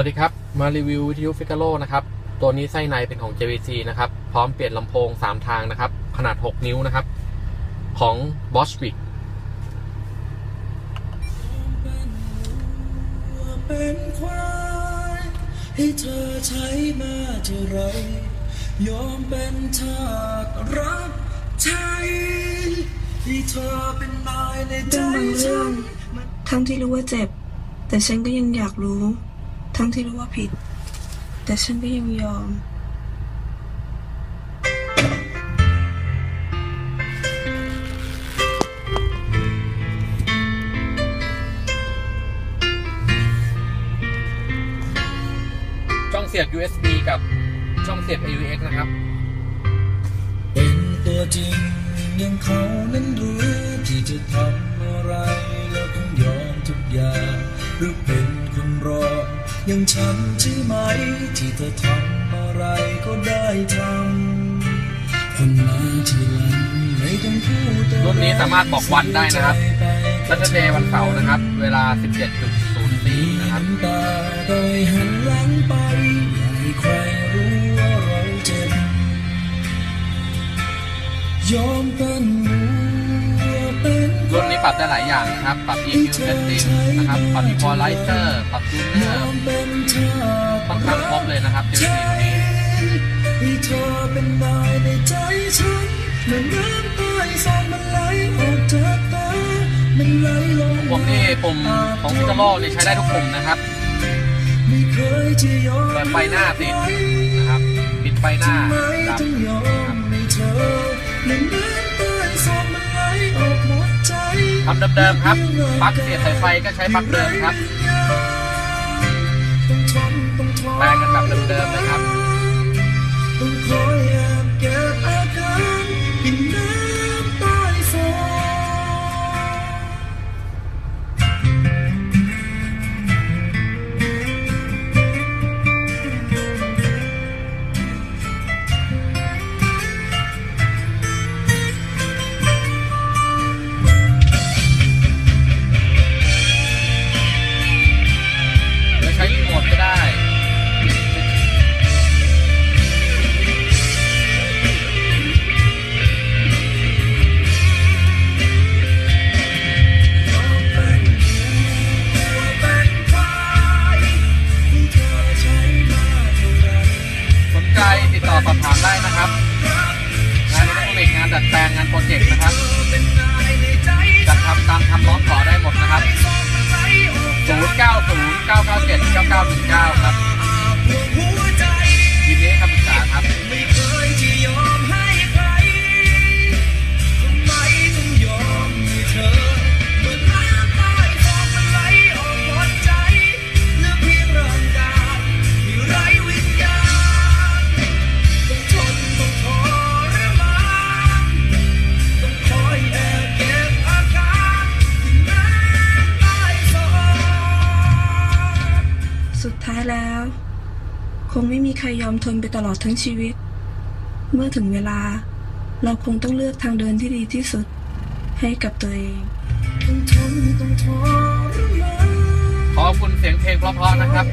วัสดีครับ มารีวิววิทยุฟิกาโ o นะครับ ตัวนี้ไส้ในเป็นของ JVC นะครับ พร้อมเปลี่ยนลำโพง 3 ทางนะครับ ขนาด 6 นิ้วนะครับ ของ Bosch w i c เป็นควายให้เธอใช้มาเท่าไรยอมเป็นทาสรับใช้ให้เธอเป็นนายในใจเรื่องบางฉัเรื่องนทั้งที่รู้ว่าเจ็บ แต่ฉันก็ยังอยากรู้ ทั้งที่รู้ว่าผิด แต่ฉันก็ยังยอม ช่องเสียบ USB กับช่องเสียบ AUX นะครับ เป็นตัวจริงยังเขานั้นรู้ที่จะทำอะไรแล้วต้องยอมทุกอย่างหรือเป็นคนรอ ยังฉันใช่ไหม ที่เธอทำอะไรก็ได้ทำคนมาทีหลังไม่ต้องพูดอะไรรุ่นนี้สามารถบอกวันได้นะครับใจไปรัชเดย์วันเสาร์นะครับ เวลา 17.04นะครับน้ำตาโดยหันหลังไปอย่าให้ใครรู้ว่าเราเจ็บยอมเป็นหัวเป็น รุ่นนี้ปรับได้หลายอย่างนะครับ ปรับ EQ setting นะครับ ปรับ equalizer ปรับย tuner อมเป็นทาสต้องทำครบเลยนะครับ JVC ตัวนี้ให้เธอเป็นนายในใจฉันเมื่อน้ำตาสองมันไหลออกจากตามันไหลลงปุ่มนี่ปุ่มของฟิกาโ o นี่ใช้ได้ทุกปุ่มนะครับไม่เคยจะยอมเปิดไฟหน้าติดนะครับ ปิดไฟหน้า ทำเดิมๆครับปลั๊กเสียบสายไฟก็ใช้ปลั๊กเดิมครับแปลงกันแบบเดิมๆนะครับ จัดแปลงงานโปรเจกต์นะครับจัดทำตามคำร้องขอได้หมดนะครับ 0 9 0 9 9 7 9 9 1 9 ครับ แล้ว คงไม่มีใครยอมทนไปตลอดทั้งชีวิต เมื่อถึงเวลา เราคงต้องเลือกทางเดินที่ดีที่สุด ให้กับตัวเองขอบคุณเสียงเพลงเพราะๆนะครับ